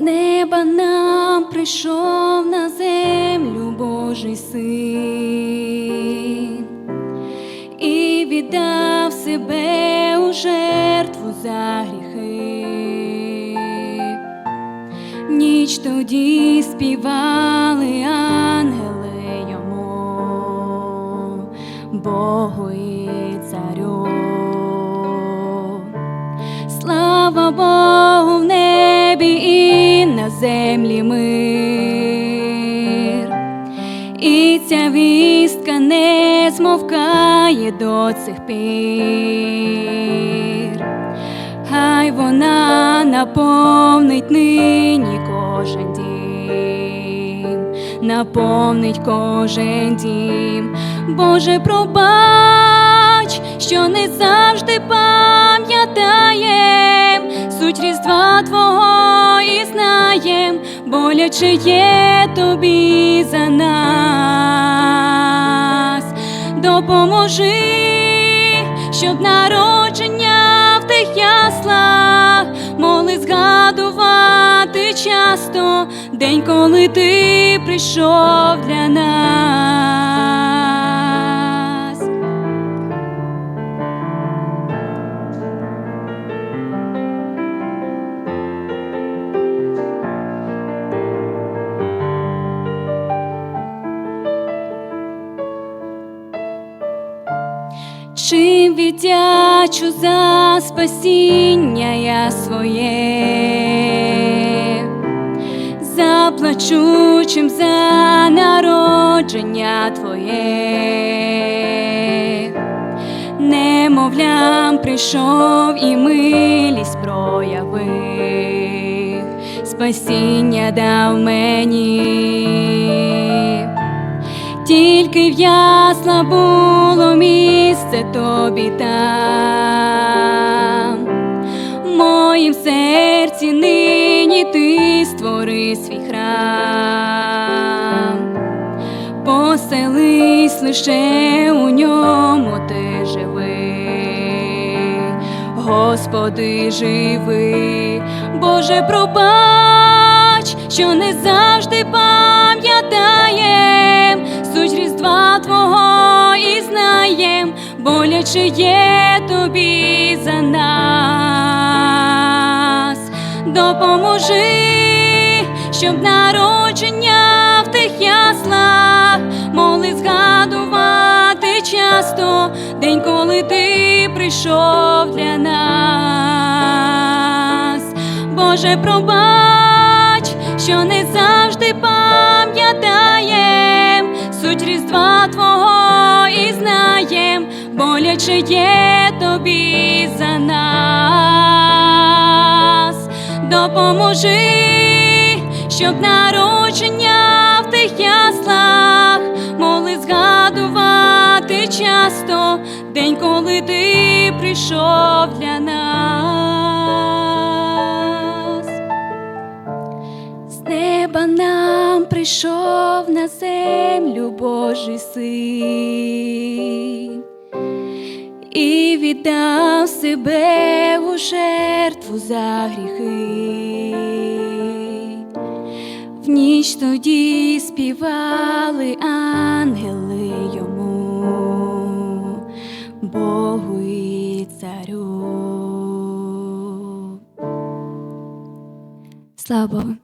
Неба нам прийшов на землю Божий син і віддав себе у жертву за гріхи. Ніч тоді співали ангели йому, Богу і царю. Слава Богу в небі і на землі мир. І ця вістка не змовкає до цих пір. Хай вона наповнить нині кожен дім, наповнить кожен дім. Боже, пробач, що не завжди пам'ятаєм суть Різдва Твого і знаєм, боляче є тобі за нас. Допоможи, щоб народження день, коли ти прийшов для нас. Чим віддячу за спасіння я своє, заплачу чим за народження твоє, немовлям прийшов і милість проявив, спасіння дав мені. Тільки в ясла було місце тобі там, в моїм серці нині ти створи свій храм, поселись лише у ньому ти живи, Господи, живи, Боже, пробач, що не завжди пам'ятаєм. Суть Різдва Твого і знаєм, боляче є тобі за нас. Допоможи, щоб народження в тих яслах могли згадувати часто день, коли ти прийшов для нас. Боже, пробач, що не завжди пам'ятаєм суть Різдва Твого і знаєм, боляче є тобі за нас. Допоможи, щоб народження в тих яслах могли згадувати часто день, коли ти прийшов для нас. З неба нам прийшов на землю Божий син і віддав себе у жертву за гріхи. Ніч тоді співали ангели йому, Богу і царю. Слава Богу.